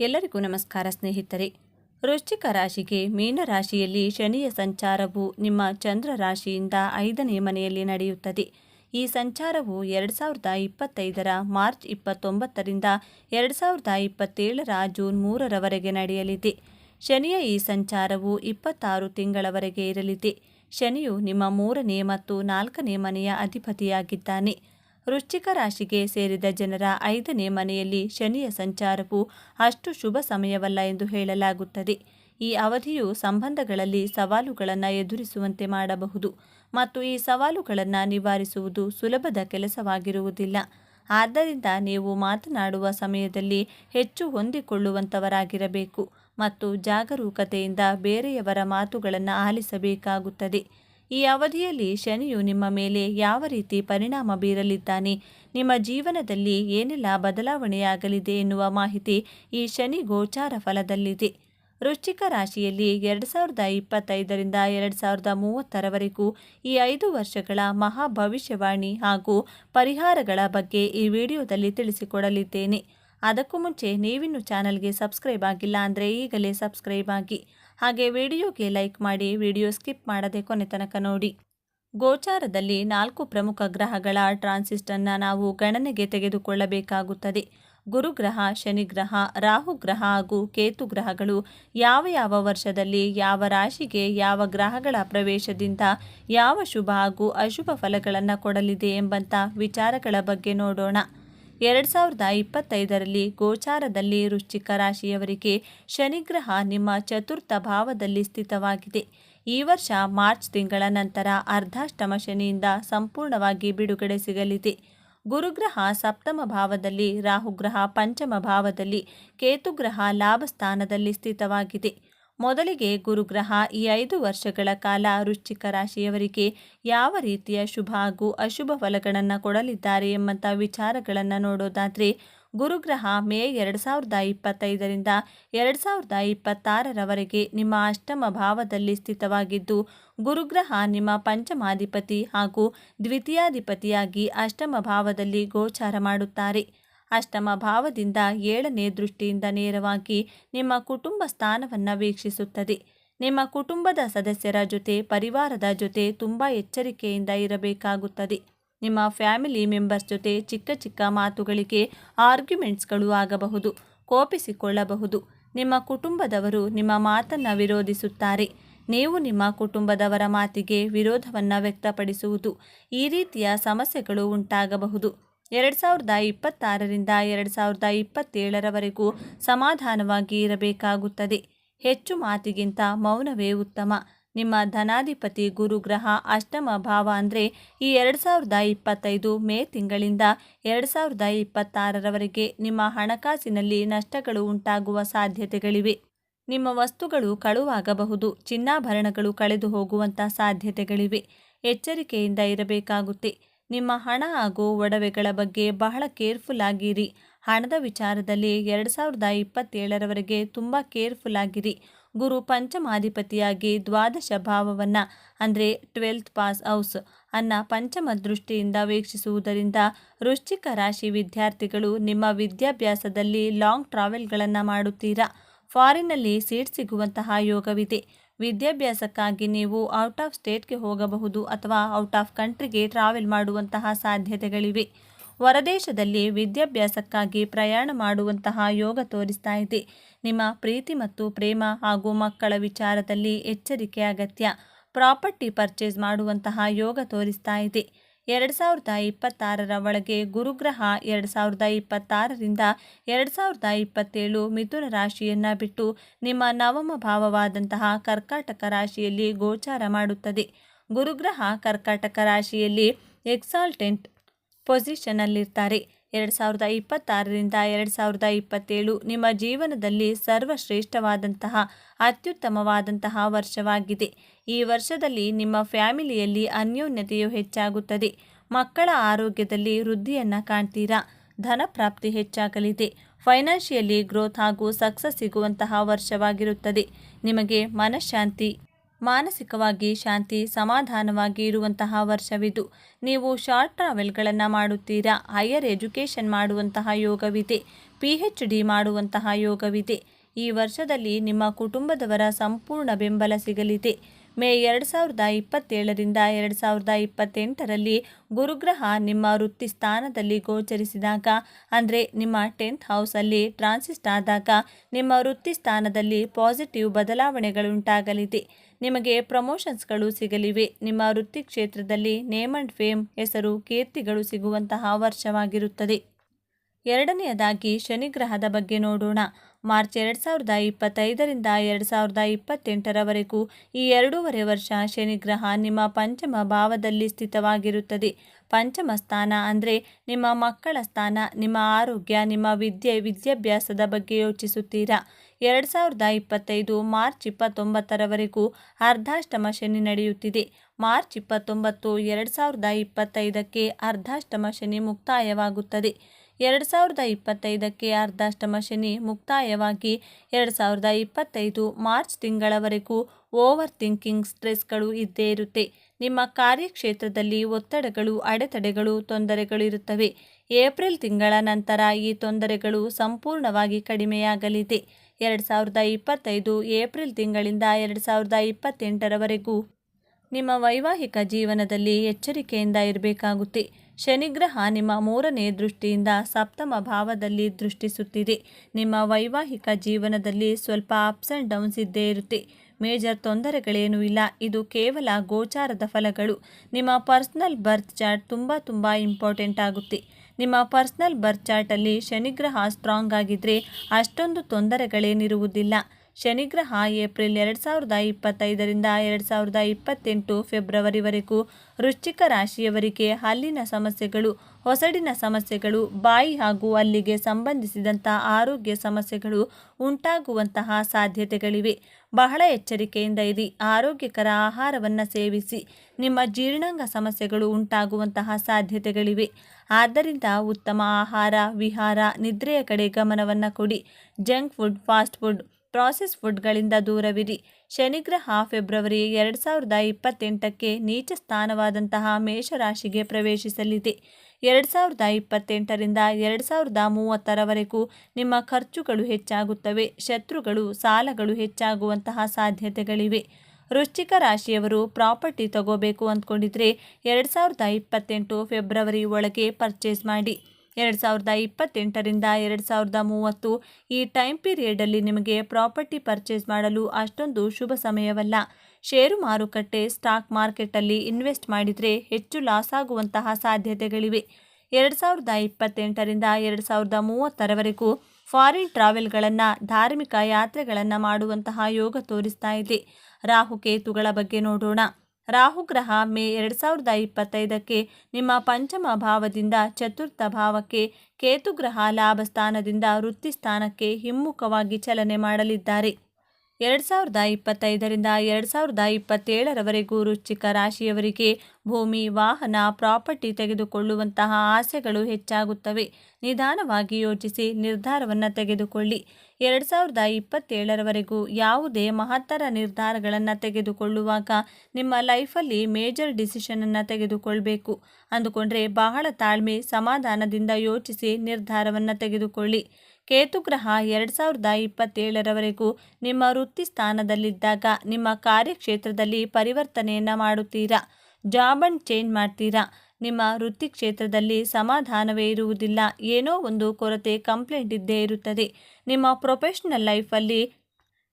ಎಲ್ಲರಿಗೂ ನಮಸ್ಕಾರ ಸ್ನೇಹಿತರೆ. ವೃಶ್ಚಿಕ ರಾಶಿಗೆ ಮೀನರಾಶಿಯಲ್ಲಿ ಶನಿಯ ಸಂಚಾರವು ನಿಮ್ಮ ಚಂದ್ರ ರಾಶಿಯಿಂದ ಐದನೇ ಮನೆಯಲ್ಲಿ ನಡೆಯುತ್ತದೆ. ಈ ಸಂಚಾರವು ಎರಡು ಸಾವಿರದ ಇಪ್ಪತ್ತೈದರ ಮಾರ್ಚ್ ಇಪ್ಪತ್ತೊಂಬತ್ತರಿಂದ ಎರಡು ಸಾವಿರದ ಇಪ್ಪತ್ತೇಳರ ಜೂನ್ ಮೂರರವರೆಗೆ ನಡೆಯಲಿದೆ. ಶನಿಯ ಈ ಸಂಚಾರವು ಇಪ್ಪತ್ತಾರು ತಿಂಗಳವರೆಗೆ ಇರಲಿದೆ. ಶನಿಯು ನಿಮ್ಮ ಮೂರನೇ ಮತ್ತು ನಾಲ್ಕನೇ ಮನೆಯ ಅಧಿಪತಿಯಾಗಿದ್ದಾನೆ. ವೃಶ್ಚಿಕ ರಾಶಿಗೆ ಸೇರಿದ ಜನರ ಐದನೇ ಮನೆಯಲ್ಲಿ ಶನಿಯ ಸಂಚಾರವು ಅಷ್ಟು ಶುಭ ಸಮಯವಲ್ಲ ಎಂದು ಹೇಳಲಾಗುತ್ತದೆ. ಈ ಅವಧಿಯು ಸಂಬಂಧಗಳಲ್ಲಿ ಸವಾಲುಗಳನ್ನು ಎದುರಿಸುವಂತೆ ಮಾಡಬಹುದು ಮತ್ತು ಈ ಸವಾಲುಗಳನ್ನು ನಿವಾರಿಸುವುದು ಸುಲಭದ ಕೆಲಸವಾಗಿರುವುದಿಲ್ಲ. ಆದ್ದರಿಂದ ನೀವು ಮಾತನಾಡುವ ಸಮಯದಲ್ಲಿ ಹೆಚ್ಚು ಹೊಂದಿಕೊಳ್ಳುವಂಥವರಾಗಿರಬೇಕು ಮತ್ತು ಜಾಗರೂಕತೆಯಿಂದ ಬೇರೆಯವರ ಮಾತುಗಳನ್ನು ಆಲಿಸಬೇಕಾಗುತ್ತದೆ. ಈ ಅವಧಿಯಲ್ಲಿ ಶನಿಯು ನಿಮ್ಮ ಮೇಲೆ ಯಾವ ರೀತಿ ಪರಿಣಾಮ ಬೀರಲಿದ್ದಾನೆ? ನಿಮ್ಮ ಜೀವನದಲ್ಲಿ ಏನೆಲ್ಲ ಬದಲಾವಣೆಯಾಗಲಿದೆ ಎನ್ನುವ ಮಾಹಿತಿ ಈ ಶನಿ ಗೋಚಾರ ಫಲದಲ್ಲಿದೆ. ವೃಶ್ಚಿಕ ರಾಶಿಯಲ್ಲಿ ಎರಡು ಸಾವಿರದ ಇಪ್ಪತ್ತೈದರಿಂದ ಎರಡು ಸಾವಿರದ ಮೂವತ್ತರವರೆಗೂ ಈ ಐದು ವರ್ಷಗಳ ಮಹಾ ಭವಿಷ್ಯವಾಣಿ ಹಾಗೂ ಪರಿಹಾರಗಳ ಬಗ್ಗೆ ಈ ವಿಡಿಯೋದಲ್ಲಿ ತಿಳಿಸಿಕೊಡಲಿದ್ದೇನೆ. ಅದಕ್ಕೂ ಮುಂಚೆ ನೀವಿನ್ನು ಚಾನಲ್ಗೆ ಸಬ್ಸ್ಕ್ರೈಬ್ ಆಗಿಲ್ಲ ಅಂದರೆ ಈಗಲೇ ಸಬ್ಸ್ಕ್ರೈಬ್ ಆಗಿ. ಹಾಗೆ ವಿಡಿಯೋಗೆ ಲೈಕ್ ಮಾಡಿ ವಿಡಿಯೋ ಸ್ಕಿಪ್ ಮಾಡದೆ ಕೊನೆ ತನಕ ನೋಡಿ. ಗೋಚಾರದಲ್ಲಿ ನಾಲ್ಕು ಪ್ರಮುಖ ಗ್ರಹಗಳ ಟ್ರಾನ್ಸಿಸ್ಟನ್ನು ನಾವು ಗಣನೆಗೆ ತೆಗೆದುಕೊಳ್ಳಬೇಕಾಗುತ್ತದೆ. ಗುರುಗ್ರಹ, ಶನಿಗ್ರಹ, ರಾಹುಗ್ರಹ ಹಾಗೂ ಕೇತು ಗ್ರಹಗಳು ಯಾವ ಯಾವ ವರ್ಷದಲ್ಲಿ, ಯಾವ ರಾಶಿಗೆ, ಯಾವ ಗ್ರಹಗಳ ಪ್ರವೇಶದಿಂದ ಯಾವ ಶುಭ ಹಾಗೂ ಅಶುಭ ಫಲಗಳನ್ನು ಕೊಡಲಿದೆ ಎಂಬಂಥ ವಿಚಾರಗಳ ಬಗ್ಗೆ ನೋಡೋಣ. ಎರಡು ಸಾವಿರದ ಇಪ್ಪತ್ತೈದರಲ್ಲಿ ಗೋಚಾರದಲ್ಲಿ ವೃಶ್ಚಿಕ ರಾಶಿಯವರಿಗೆ ಶನಿಗ್ರಹ ನಿಮ್ಮ ಚತುರ್ಥ ಭಾವದಲ್ಲಿ ಸ್ಥಿತವಾಗಿದೆ. ಈ ವರ್ಷ ಮಾರ್ಚ್ ತಿಂಗಳ ನಂತರ ಅರ್ಧಾಷ್ಟಮ ಶನಿಯಿಂದ ಸಂಪೂರ್ಣವಾಗಿ ಬಿಡುಗಡೆ ಸಿಗಲಿದೆ. ಗುರುಗ್ರಹ ಸಪ್ತಮ ಭಾವದಲ್ಲಿ, ರಾಹುಗ್ರಹ ಪಂಚಮ ಭಾವದಲ್ಲಿ, ಕೇತುಗ್ರಹ ಲಾಭ ಸ್ಥಾನದಲ್ಲಿ ಸ್ಥಿತವಾಗಿದೆ. ಮೊದಲಿಗೆ ಗುರುಗ್ರಹ ಈ ಐದು ವರ್ಷಗಳ ಕಾಲ ವೃಶ್ಚಿಕ ರಾಶಿಯವರಿಗೆ ಯಾವ ರೀತಿಯ ಶುಭ ಹಾಗೂ ಅಶುಭ ಫಲಗಳನ್ನು ಕೊಡಲಿದ್ದಾರೆ ಎಂಬಂಥ ವಿಚಾರಗಳನ್ನು ನೋಡೋದಾದರೆ, ಗುರುಗ್ರಹ ಮೇ ಎರಡು ಸಾವಿರದ ಇಪ್ಪತ್ತೈದರಿಂದ ಎರಡು ಸಾವಿರದ ಇಪ್ಪತ್ತಾರರವರೆಗೆ ನಿಮ್ಮ ಅಷ್ಟಮ ಭಾವದಲ್ಲಿ ಸ್ಥಿತವಾಗಿದ್ದು, ಗುರುಗ್ರಹ ನಿಮ್ಮ ಪಂಚಮಾಧಿಪತಿ ಹಾಗೂ ದ್ವಿತೀಯಾಧಿಪತಿಯಾಗಿ ಅಷ್ಟಮ ಭಾವದಲ್ಲಿ ಗೋಚಾರ ಮಾಡುತ್ತಾರೆ. ಅಷ್ಟಮ ಭಾವದಿಂದ ಏಳನೇ ದೃಷ್ಟಿಯಿಂದ ನೇರವಾಗಿ ನಿಮ್ಮ ಕುಟುಂಬ ಸ್ಥಾನವನ್ನು ವೀಕ್ಷಿಸುತ್ತದೆ. ನಿಮ್ಮ ಕುಟುಂಬದ ಸದಸ್ಯರ ಜೊತೆ, ಪರಿವಾರದ ಜೊತೆ ತುಂಬ ಎಚ್ಚರಿಕೆಯಿಂದ ಇರಬೇಕಾಗುತ್ತದೆ. ನಿಮ್ಮ ಫ್ಯಾಮಿಲಿ ಮೆಂಬರ್ಸ್ ಜೊತೆ ಚಿಕ್ಕ ಚಿಕ್ಕ ಮಾತುಗಳಿಗೆ ಆರ್ಗ್ಯುಮೆಂಟ್ಸ್ಗಳು ಆಗಬಹುದು, ಕೋಪಿಸಿಕೊಳ್ಳಬಹುದು. ನಿಮ್ಮ ಕುಟುಂಬದವರು ನಿಮ್ಮ ಮಾತನ್ನು ವಿರೋಧಿಸುತ್ತಾರೆ. ನೀವು ನಿಮ್ಮ ಕುಟುಂಬದವರ ಮಾತಿಗೆ ವಿರೋಧವನ್ನು ವ್ಯಕ್ತಪಡಿಸುವುದು ಈ ರೀತಿಯ ಸಮಸ್ಯೆಗಳು ಉಂಟಾಗಬಹುದು. ಎರಡು ಸಾವಿರದ ಇಪ್ಪತ್ತಾರರಿಂದ ಎರಡು ಸಾವಿರದ ಇಪ್ಪತ್ತೇಳರವರೆಗೂ ಸಮಾಧಾನವಾಗಿ ಇರಬೇಕಾಗುತ್ತದೆ. ಹೆಚ್ಚು ಮಾತಿಗಿಂತ ಮೌನವೇ ಉತ್ತಮ. ನಿಮ್ಮ ಧನಾಧಿಪತಿ ಗುರುಗ್ರಹ ಅಷ್ಟಮ ಭಾವ ಅಂದರೆ ಈ ಎರಡು ಸಾವಿರದ ಇಪ್ಪತ್ತೈದು ಮೇ ತಿಂಗಳಿಂದ ಎರಡು ಸಾವಿರದ ಇಪ್ಪತ್ತಾರರವರೆಗೆ ನಿಮ್ಮ ಹಣಕಾಸಿನಲ್ಲಿ ನಷ್ಟಗಳು ಉಂಟಾಗುವ ಸಾಧ್ಯತೆಗಳಿವೆ. ನಿಮ್ಮ ವಸ್ತುಗಳು ಕಳುವಾಗಬಹುದು, ಚಿನ್ನಾಭರಣಗಳು ಕಳೆದು ಹೋಗುವಂಥ ಸಾಧ್ಯತೆಗಳಿವೆ. ಎಚ್ಚರಿಕೆಯಿಂದ ಇರಬೇಕಾಗುತ್ತೆ. ನಿಮ್ಮ ಹಣ ಹಾಗೂ ಒಡವೆಗಳ ಬಗ್ಗೆ ಬಹಳ ಕೇರ್ಫುಲ್ ಆಗಿರಿ ಹಣದ ವಿಚಾರದಲ್ಲಿ ಎರಡು ಸಾವಿರದ ಇಪ್ಪತ್ತೇಳರವರೆಗೆ ತುಂಬ ಕೇರ್ಫುಲ್ ಆಗಿರಿ ಗುರು ಪಂಚಮಾಧಿಪತಿಯಾಗಿ ದ್ವಾದಶ ಭಾವವನ್ನು, ಅಂದರೆ ಟ್ವೆಲ್ತ್ ಪಾಸ್ ಹೌಸ್ ಅನ್ನ ಪಂಚಮ ದೃಷ್ಟಿಯಿಂದ ವೀಕ್ಷಿಸುವುದರಿಂದ ವೃಶ್ಚಿಕ ರಾಶಿ ವಿದ್ಯಾರ್ಥಿಗಳು ನಿಮ್ಮ ವಿದ್ಯಾಭ್ಯಾಸದಲ್ಲಿ ಲಾಂಗ್ ಟ್ರಾವೆಲ್ಗಳನ್ನು ಮಾಡುತ್ತೀರಾ? ಫಾರಿನಲ್ಲಿ ಸೀಟ್ ಸಿಗುವಂತಹ ಯೋಗವಿದೆ. ವಿದ್ಯಾಭ್ಯಾಸಕ್ಕಾಗಿ ನೀವು ಔಟ್ ಆಫ್ ಸ್ಟೇಟ್ಗೆ ಹೋಗಬಹುದು ಅಥವಾ ಔಟ್ ಆಫ್ ಕಂಟ್ರಿಗೆ ಟ್ರಾವೆಲ್ ಮಾಡುವಂತಹ ಸಾಧ್ಯತೆಗಳಿವೆ. ಹೊರದೇಶದಲ್ಲಿ ವಿದ್ಯಾಭ್ಯಾಸಕ್ಕಾಗಿ ಪ್ರಯಾಣ ಮಾಡುವಂತಹ ಯೋಗ ತೋರಿಸ್ತಾ ಇದೆ. ನಿಮ್ಮ ಪ್ರೀತಿ ಮತ್ತು ಪ್ರೇಮ ಹಾಗೂ ಮಕ್ಕಳ ವಿಚಾರದಲ್ಲಿ ಎಚ್ಚರಿಕೆ ಅಗತ್ಯ. ಪ್ರಾಪರ್ಟಿ ಪರ್ಚೇಸ್ ಮಾಡುವಂತಹ ಯೋಗ ತೋರಿಸ್ತಾ ಇದೆ. ಎರಡು ಸಾವಿರದ ಇಪ್ಪತ್ತಾರರ ಒಳಗೆ ಗುರುಗ್ರಹ ಎರಡು ಸಾವಿರದ ಇಪ್ಪತ್ತಾರರಿಂದ ಎರಡು ಸಾವಿರದ ಇಪ್ಪತ್ತೇಳು ಮಿಥುನ ರಾಶಿಯನ್ನು ಬಿಟ್ಟು ನಿಮ್ಮ ನವಮ ಭಾವವಾದಂತಹ ಕರ್ಕಾಟಕ ರಾಶಿಯಲ್ಲಿ ಗೋಚಾರ ಮಾಡುತ್ತದೆ. ಗುರುಗ್ರಹ ಕರ್ಕಾಟಕ ರಾಶಿಯಲ್ಲಿ ಎಕ್ಸಾಲ್ಟೆಂಟ್ ಪೊಸಿಷನ್ನಲ್ಲಿರ್ತಾರೆ ಎರಡು ಸಾವಿರದ ಇಪ್ಪತ್ತಾರರಿಂದ ಎರಡು ಸಾವಿರದ ಇಪ್ಪತ್ತೇಳು ನಿಮ್ಮ ಜೀವನದಲ್ಲಿ ಸರ್ವಶ್ರೇಷ್ಠವಾದಂತಹ, ಅತ್ಯುತ್ತಮವಾದಂತಹ ವರ್ಷವಾಗಿದೆ. ಈ ವರ್ಷದಲ್ಲಿ ನಿಮ್ಮ ಫ್ಯಾಮಿಲಿಯಲ್ಲಿ ಅನ್ಯೋನ್ಯತೆಯು ಹೆಚ್ಚಾಗುತ್ತದೆ. ಮಕ್ಕಳ ಆರೋಗ್ಯದಲ್ಲಿ ವೃದ್ಧಿಯನ್ನು ಕಾಣ್ತೀರಾ? ಧನ ಪ್ರಾಪ್ತಿ ಹೆಚ್ಚಾಗಲಿದೆ. ಫೈನಾನ್ಷಿಯಲಿ ಗ್ರೋತ್ ಹಾಗೂ ಸಕ್ಸಸ್ ಸಿಗುವಂತಹ ವರ್ಷವಾಗಿರುತ್ತದೆ. ನಿಮಗೆ ಮನಃಶಾಂತಿ ಮಾನಸಿಕವಾಗಿ ಶಾಂತಿ ಸಮಾಧಾನವಾಗಿ ಇರುವಂತಹ ವರ್ಷವಿದು. ನೀವು ಶಾರ್ಟ್ ಟ್ರಾವೆಲ್ಗಳನ್ನು ಮಾಡುತ್ತೀರಾ? ಹೈಯರ್ ಎಜುಕೇಷನ್ ಮಾಡುವಂತಹ ಯೋಗವಿದೆ. ಪಿ ಎಚ್ ಡಿ ಮಾಡುವಂತಹ ಯೋಗವಿದೆ. ಈ ವರ್ಷದಲ್ಲಿ ನಿಮ್ಮ ಕುಟುಂಬದವರ ಸಂಪೂರ್ಣ ಬೆಂಬಲ ಸಿಗಲಿದೆ. ಮೇ ಎರಡು ಸಾವಿರದ ಇಪ್ಪತ್ತೇಳರಿಂದ ಎರಡು ಸಾವಿರದ ಇಪ್ಪತ್ತೆಂಟರಲ್ಲಿ ಗುರುಗ್ರಹ ನಿಮ್ಮ ವೃತ್ತಿ ಸ್ಥಾನದಲ್ಲಿ ಗೋಚರಿಸಿದಾಗ, ಅಂದರೆ ನಿಮ್ಮ ಟೆಂತ್ ಹೌಸಲ್ಲಿ ಟ್ರಾನ್ಸಿಸ್ಟ್ ಆದಾಗ ನಿಮ್ಮ ವೃತ್ತಿ ಸ್ಥಾನದಲ್ಲಿ ಪಾಸಿಟಿವ್ ಬದಲಾವಣೆಗಳುಂಟಾಗಲಿದೆ. ನಿಮಗೆ ಪ್ರಮೋಷನ್ಸ್ಗಳು ಸಿಗಲಿವೆ. ನಿಮ್ಮ ವೃತ್ತಿ ಕ್ಷೇತ್ರದಲ್ಲಿ ನೇಮ್ ಅಂಡ್ ಫೇಮ್ ಹೆಸರು, ಕೀರ್ತಿಗಳು ಸಿಗುವಂತಹ ವರ್ಷವಾಗಿರುತ್ತದೆ. ಎರಡನೆಯದಾಗಿ ಶನಿಗ್ರಹದ ಬಗ್ಗೆ ನೋಡೋಣ. ಮಾರ್ಚ್ ಎರಡು ಸಾವಿರದ ಇಪ್ಪತ್ತೈದರಿಂದ ಎರಡು ಸಾವಿರದ ಇಪ್ಪತ್ತೆಂಟರವರೆಗೂ ಈ ಎರಡೂವರೆ ವರ್ಷ ಶನಿಗ್ರಹ ನಿಮ್ಮ ಪಂಚಮ ಭಾವದಲ್ಲಿ ಸ್ಥಿತವಾಗಿರುತ್ತದೆ. ಪಂಚಮ ಸ್ಥಾನ ಅಂದರೆ ನಿಮ್ಮ ಮಕ್ಕಳ ಸ್ಥಾನ, ನಿಮ್ಮ ಆರೋಗ್ಯ, ನಿಮ್ಮ ವಿದ್ಯೆ, ವಿದ್ಯಾಭ್ಯಾಸದ ಬಗ್ಗೆ ಯೋಚಿಸುತ್ತೀರಾ? ಎರಡು ಸಾವಿರದ ಇಪ್ಪತ್ತೈದು ಮಾರ್ಚ್ ಇಪ್ಪತ್ತೊಂಬತ್ತರವರೆಗೂ ಅರ್ಧಾಷ್ಟಮ ಶನಿ ನಡೆಯುತ್ತಿದೆ. ಮಾರ್ಚ್ ಇಪ್ಪತ್ತೊಂಬತ್ತು ಎರಡು ಸಾವಿರದ ಇಪ್ಪತ್ತೈದಕ್ಕೆ ಅರ್ಧಾಷ್ಟಮ ಶನಿ ಮುಕ್ತಾಯವಾಗುತ್ತದೆ. ಎರಡು ಸಾವಿರದ ಇಪ್ಪತ್ತೈದಕ್ಕೆ ಅರ್ಧಾಷ್ಟಮ ಶನಿ ಮುಕ್ತಾಯವಾಗಿ ಎರಡು ಸಾವಿರದ ಇಪ್ಪತ್ತೈದು ಮಾರ್ಚ್ ತಿಂಗಳವರೆಗೂ ಓವರ್ ಥಿಂಕಿಂಗ್ ಸ್ಟ್ರೆಸ್ಗಳು ಇದ್ದೇ ಇರುತ್ತೆ. ನಿಮ್ಮ ಕಾರ್ಯಕ್ಷೇತ್ರದಲ್ಲಿ ಒತ್ತಡಗಳು, ಅಡೆತಡೆಗಳು ತೊಂದರೆಗಳು ಇರುತ್ತವೆ ಏಪ್ರಿಲ್ ತಿಂಗಳ ನಂತರ ಈ ತೊಂದರೆಗಳು ಸಂಪೂರ್ಣವಾಗಿ ಕಡಿಮೆಯಾಗಲಿದೆ. ಎರಡು ಸಾವಿರದ ಇಪ್ಪತ್ತೈದು ಏಪ್ರಿಲ್ ತಿಂಗಳಿಂದ ಎರಡು ಸಾವಿರದ ಇಪ್ಪತ್ತೆಂಟರವರೆಗೂ ನಿಮ್ಮ ವೈವಾಹಿಕ ಜೀವನದಲ್ಲಿ ಎಚ್ಚರಿಕೆಯಿಂದ ಇರಬೇಕಾಗುತ್ತೆ. ಶನಿಗ್ರಹ ನಿಮ್ಮ ಮೂರನೇ ದೃಷ್ಟಿಯಿಂದ ಸಪ್ತಮ ಭಾವದಲ್ಲಿ ದೃಷ್ಟಿಸುತ್ತಿದೆ. ನಿಮ್ಮ ವೈವಾಹಿಕ ಜೀವನದಲ್ಲಿ ಸ್ವಲ್ಪ ಅಪ್ಸ್ ಆ್ಯಂಡ್ ಡೌನ್ಸ್ ಇದ್ದೇ ಇರುತ್ತೆ. ಮೇಜರ್ ತೊಂದರೆಗಳೇನೂ ಇಲ್ಲ. ಇದು ಕೇವಲ ಗೋಚಾರದ ಫಲಗಳು. ನಿಮ್ಮ ಪರ್ಸ್ನಲ್ ಬರ್ತ್ ಚಾರ್ಟ್ ತುಂಬ ತುಂಬ ಇಂಪಾರ್ಟೆಂಟ್ ಆಗುತ್ತೆ. ನಿಮ್ಮ ಪರ್ಸ್ನಲ್ ಬರ್ತ್ ಚಾರ್ಟಲ್ಲಿ ಶನಿಗ್ರಹ ಸ್ಟ್ರಾಂಗ್ ಆಗಿದ್ದರೆ ಅಷ್ಟೊಂದು ತೊಂದರೆಗಳೇನಿರುವುದಿಲ್ಲ. ಶನಿಗ್ರಹ ಏಪ್ರಿಲ್ ಎರಡು ಸಾವಿರದ ಇಪ್ಪತ್ತೈದರಿಂದ ಎರಡು ಸಾವಿರದ ಇಪ್ಪತ್ತೆಂಟು ಫೆಬ್ರವರಿವರೆಗೂ ವೃಶ್ಚಿಕ ರಾಶಿಯವರಿಗೆ ಹಲ್ಲಿನ ಸಮಸ್ಯೆಗಳು, ಹೊಸಡಿನ ಸಮಸ್ಯೆಗಳು, ಬಾಯಿ ಹಾಗೂ ಅಲ್ಲಿಗೆ ಸಂಬಂಧಿಸಿದಂಥ ಆರೋಗ್ಯ ಸಮಸ್ಯೆಗಳು ಉಂಟಾಗುವಂತಹ ಸಾಧ್ಯತೆಗಳಿವೆ. ಬಹಳ ಎಚ್ಚರಿಕೆಯಿಂದ ಇರಿ. ಆರೋಗ್ಯಕರ ಆಹಾರವನ್ನು ಸೇವಿಸಿ. ನಿಮ್ಮ ಜೀರ್ಣಾಂಗ ಸಮಸ್ಯೆಗಳು ಉಂಟಾಗುವಂತಹ ಸಾಧ್ಯತೆಗಳಿವೆ. ಆದ್ದರಿಂದ ಉತ್ತಮ ಆಹಾರ, ವಿಹಾರ, ನಿದ್ರೆಯ ಕಡೆ ಗಮನವನ್ನು ಕೊಡಿ. Junk food, fast food process ಫುಡ್ಗಳಿಂದ ದೂರವಿರಿ. ಶನಿಗ್ರಹ ಫೆಬ್ರವರಿ ಎರಡು ಸಾವಿರದ ಇಪ್ಪತ್ತೆಂಟಕ್ಕೆ ನೀಚ ಸ್ಥಾನವಾದಂತಹ ಮೇಷರಾಶಿಗೆ ಪ್ರವೇಶಿಸಲಿದೆ. ಎರಡು ಸಾವಿರದ ಇಪ್ಪತ್ತೆಂಟರಿಂದ ಎರಡು ಸಾವಿರದ ಮೂವತ್ತರವರೆಗೂ ನಿಮ್ಮ ಖರ್ಚುಗಳು ಹೆಚ್ಚಾಗುತ್ತವೆ. ಶತ್ರುಗಳು, ಸಾಲಗಳು ಹೆಚ್ಚಾಗುವಂತಹ ಸಾಧ್ಯತೆಗಳಿವೆ. ವೃಶ್ಚಿಕ ರಾಶಿಯವರು ಪ್ರಾಪರ್ಟಿ ತಗೋಬೇಕು ಅಂದ್ಕೊಂಡಿದ್ರೆ ಎರಡು ಸಾವಿರದ ಇಪ್ಪತ್ತೆಂಟು ಫೆಬ್ರವರಿ ಒಳಗೆ ಪರ್ಚೇಸ್ ಮಾಡಿ. ಎರಡು ಸಾವಿರದ ಇಪ್ಪತ್ತೆಂಟರಿಂದ ಎರಡು ಸಾವಿರದ ಮೂವತ್ತು ಈ ಟೈಮ್ ಪೀರಿಯಡಲ್ಲಿ ನಿಮಗೆ ಪ್ರಾಪರ್ಟಿ ಪರ್ಚೇಸ್ ಮಾಡಲು ಅಷ್ಟೊಂದು ಶುಭ ಸಮಯವಲ್ಲ. ಷೇರು ಮಾರುಕಟ್ಟೆ ಸ್ಟಾಕ್ ಮಾರ್ಕೆಟಲ್ಲಿ ಇನ್ವೆಸ್ಟ್ ಮಾಡಿದರೆ ಹೆಚ್ಚು ಲಾಸ್ ಆಗುವಂತಹ ಸಾಧ್ಯತೆಗಳಿವೆ. ಎರಡು ಸಾವಿರದ ಇಪ್ಪತ್ತೆಂಟರಿಂದ ಎರಡು ಸಾವಿರದ ಮೂವತ್ತರವರೆಗೂ ಫಾರಿನ್ ಟ್ರಾವೆಲ್ಗಳನ್ನು ಧಾರ್ಮಿಕ ಯಾತ್ರೆಗಳನ್ನು ಮಾಡುವಂತಹ ಯೋಗ ತೋರಿಸ್ತಾ ಇದೆ. ರಾಹುಕೇತುಗಳ ಬಗ್ಗೆ ನೋಡೋಣ. ರಾಹುಗ್ರಹ ಮೇ ಎರಡು ಸಾವಿರದ ಇಪ್ಪತ್ತೈದಕ್ಕೆ ನಿಮ್ಮ ಪಂಚಮ ಭಾವದಿಂದ ಚತುರ್ಥ ಭಾವಕ್ಕೆ ಕೇತುಗ್ರಹ ಲಾಭ ಸ್ಥಾನದಿಂದ ವೃತ್ತಿ ಸ್ಥಾನಕ್ಕೆ ಹಿಮ್ಮುಖವಾಗಿ ಚಲನೆ ಮಾಡಲಿದ್ದಾರೆ. ಎರಡು ಸಾವಿರದ ಇಪ್ಪತ್ತೈದರಿಂದ ಎರಡು ಸಾವಿರದ ಇಪ್ಪತ್ತೇಳರವರೆಗೂ ವೃಶ್ಚಿಕ ರಾಶಿಯವರಿಗೆ ಭೂಮಿ, ವಾಹನ, ಪ್ರಾಪರ್ಟಿ ತೆಗೆದುಕೊಳ್ಳುವಂತಹ ಆಸೆಗಳು ಹೆಚ್ಚಾಗುತ್ತವೆ. ನಿಧಾನವಾಗಿ ಯೋಚಿಸಿ ನಿರ್ಧಾರವನ್ನು ತೆಗೆದುಕೊಳ್ಳಿ. ಎರಡು ಸಾವಿರದ ಇಪ್ಪತ್ತೇಳರವರೆಗೂ ಯಾವುದೇ ಮಹತ್ತರ ನಿರ್ಧಾರಗಳನ್ನು ತೆಗೆದುಕೊಳ್ಳುವಾಗ ನಿಮ್ಮ ಲೈಫಲ್ಲಿ ಮೇಜರ್ ಡಿಸಿಷನನ್ನು ತೆಗೆದುಕೊಳ್ಬೇಕು. ಅಂದುಕೊಂಡ್ರೆ ಬಹಳ ತಾಳ್ಮೆ, ಸಮಾಧಾನದಿಂದ ಯೋಚಿಸಿ ನಿರ್ಧಾರವನ್ನು ತೆಗೆದುಕೊಳ್ಳಿ. ಕೇತುಗ್ರಹ ಎರಡು ಸಾವಿರದ ಇಪ್ಪತ್ತೇಳರವರೆಗೂ ನಿಮ್ಮ ವೃತ್ತಿ ಸ್ಥಾನದಲ್ಲಿದ್ದಾಗ ನಿಮ್ಮ ಕಾರ್ಯಕ್ಷೇತ್ರದಲ್ಲಿ ಪರಿವರ್ತನೆಯನ್ನು ಮಾಡುತ್ತೀರಾ? ಜಾಬ್ ಅಂಡ್ ಚೇಂಜ್ ಮಾಡ್ತೀರಾ? ನಿಮ್ಮ ವೃತ್ತಿ ಕ್ಷೇತ್ರದಲ್ಲಿ ಸಮಾಧಾನವೇ ಇರುವುದಿಲ್ಲ, ಏನೋ ಒಂದು ಕೊರತೆ, ಕಂಪ್ಲೇಂಟ್ ಇದ್ದೇ ಇರುತ್ತದೆ. ನಿಮ್ಮ ಪ್ರೊಫೆಷ್ನಲ್ ಲೈಫಲ್ಲಿ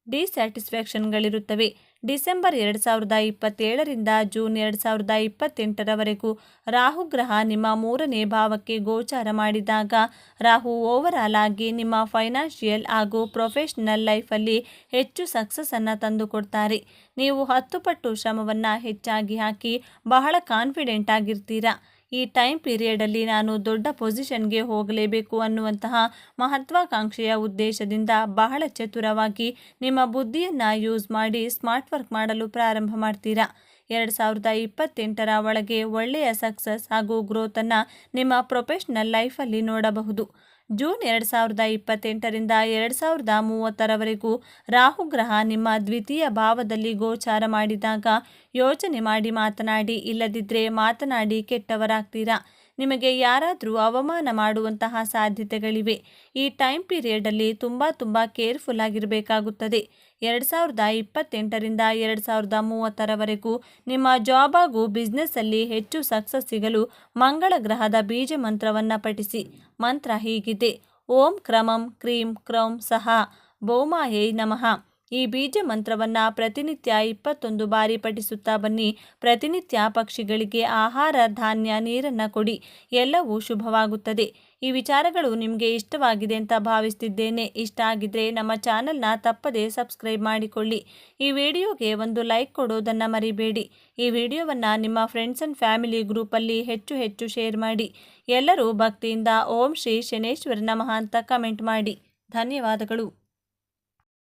ಡಿಸ್ಯಾಟಿಸ್ಫ್ಯಾಕ್ಷನ್ಗಳಿರುತ್ತವೆ. ಡಿಸೆಂಬರ್ ಎರಡು ಸಾವಿರದ ಇಪ್ಪತ್ತೇಳರಿಂದ ಜೂನ್ ಎರಡು ಸಾವಿರದ ಇಪ್ಪತ್ತೆಂಟರವರೆಗೂ ರಾಹುಗ್ರಹ ನಿಮ್ಮ ಮೂರನೇ ಭಾವಕ್ಕೆ ಗೋಚಾರ ಮಾಡಿದಾಗ, ರಾಹು ಓವರಾಲ್ ಆಗಿ ನಿಮ್ಮ ಫೈನಾನ್ಷಿಯಲ್ ಹಾಗೂ ಪ್ರೊಫೆಷನಲ್ ಲೈಫಲ್ಲಿ ಹೆಚ್ಚು ಸಕ್ಸಸ್ಸನ್ನು ತಂದುಕೊಡ್ತಾರೆ. ನೀವು ಹತ್ತು ಪಟ್ಟು ಶ್ರಮವನ್ನು ಹೆಚ್ಚಾಗಿ ಹಾಕಿ ಬಹಳ ಕಾನ್ಫಿಡೆಂಟ್ ಆಗಿರ್ತೀರಾ? ಈ ಟೈಮ್ ಪೀರಿಯಡಲ್ಲಿ ನಾನು ದೊಡ್ಡ ಪೊಸಿಷನ್ಗೆ ಹೋಗಲೇಬೇಕು ಅನ್ನುವಂತಹ ಮಹತ್ವಾಕಾಂಕ್ಷೆಯ ಉದ್ದೇಶದಿಂದ ಬಹಳ ಚತುರವಾಗಿ ನಿಮ್ಮ ಬುದ್ಧಿಯನ್ನು ಯೂಸ್ ಮಾಡಿ ಸ್ಮಾರ್ಟ್ ವರ್ಕ್ ಮಾಡಲು ಪ್ರಾರಂಭ ಮಾಡ್ತೀರಾ. ಎರಡು ಸಾವಿರದ ಇಪ್ಪತ್ತೆಂಟರ ಒಳಗೆ ಒಳ್ಳೆಯ ಸಕ್ಸಸ್ ಹಾಗೂ ಗ್ರೋತನ್ನು ನಿಮ್ಮ ಪ್ರೊಫೆಷ್ನಲ್ ಲೈಫಲ್ಲಿ ನೋಡಬಹುದು. ಜೂನ್ ಎರಡು ಸಾವಿರದ ಇಪ್ಪತ್ತೆಂಟರಿಂದ ಎರಡು ಸಾವಿರದ ಮೂವತ್ತರವರೆಗೂ ರಾಹುಗ್ರಹ ನಿಮ್ಮ ದ್ವಿತೀಯ ಭಾವದಲ್ಲಿ ಗೋಚಾರ ಮಾಡಿದಾಗ ಯೋಚನೆ ಮಾಡಿ ಮಾತನಾಡಿ ಇಲ್ಲದಿದ್ದರೆ ಮಾತನಾಡಿ ಕೆಟ್ಟವರಾಗ್ತೀರಾ? ನಿಮಗೆ ಯಾರಾದರೂ ಅವಮಾನ ಮಾಡುವಂತಹ ಸಾಧ್ಯತೆಗಳಿವೆ. ಈ ಟೈಮ್ ಪೀರಿಯಡಲ್ಲಿ ತುಂಬ ತುಂಬ ಕೇರ್ಫುಲ್ ಆಗಿರಬೇಕಾಗುತ್ತದೆ. ಎರಡು ಸಾವಿರದ ಇಪ್ಪತ್ತೆಂಟರಿಂದ ಎರಡು ಸಾವಿರದ ಮೂವತ್ತರವರೆಗೂ ನಿಮ್ಮ ಜಾಬ್ ಹಾಗೂ ಬಿಸ್ನೆಸ್ಸಲ್ಲಿ ಹೆಚ್ಚು ಸಕ್ಸಸ್ ಸಿಗಲು ಮಂಗಳ ಗ್ರಹದ ಬೀಜ ಮಂತ್ರವನ್ನು ಪಠಿಸಿ. ಮಂತ್ರ ಹೀಗಿದೆ. ಓಂ ಕ್ರಮಂ ಕ್ರೀಂ ಕ್ರೌಂ ಸಹ. ಭೌಮಾಯೈ ನಮಃ. ಈ ಬೀಜ ಮಂತ್ರವನ್ನು ಪ್ರತಿನಿತ್ಯ ಇಪ್ಪತ್ತೊಂದು ಬಾರಿ ಪಠಿಸುತ್ತಾ ಬನ್ನಿ. ಪ್ರತಿನಿತ್ಯ ಪಕ್ಷಿಗಳಿಗೆ ಆಹಾರ, ಧಾನ್ಯ, ನೀರನ್ನು ಕೊಡಿ. ಎಲ್ಲವೂ ಶುಭವಾಗುತ್ತದೆ. ಈ ವಿಚಾರಗಳು ನಿಮಗೆ ಇಷ್ಟವಾಗಿದೆ ಅಂತ ಭಾವಿಸ್ತಿದ್ದೇನೆ. ಇಷ್ಟ ಆಗಿದ್ರೆ ನಮ್ಮ ಚಾನಲ್ನ ತಪ್ಪದೇ ಸಬ್ಸ್ಕ್ರೈಬ್ ಮಾಡಿಕೊಳ್ಳಿ. ಈ ವಿಡಿಯೋಗೆ ಒಂದು ಲೈಕ್ ಕೊಡೋದನ್ನು ಮರಿಬೇಡಿ. ಈ ವಿಡಿಯೋವನ್ನು ನಿಮ್ಮ ಫ್ರೆಂಡ್ಸ್ ಆ್ಯಂಡ್ ಫ್ಯಾಮಿಲಿ ಗ್ರೂಪಲ್ಲಿ ಹೆಚ್ಚು ಹೆಚ್ಚು ಶೇರ್ ಮಾಡಿ. ಎಲ್ಲರೂ ಭಕ್ತಿಯಿಂದ ಓಂ ಶ್ರೀ ಶನೇಶ್ವರ ನಮಃ ಅಂತ ಕಮೆಂಟ್ ಮಾಡಿ. ಧನ್ಯವಾದಗಳು.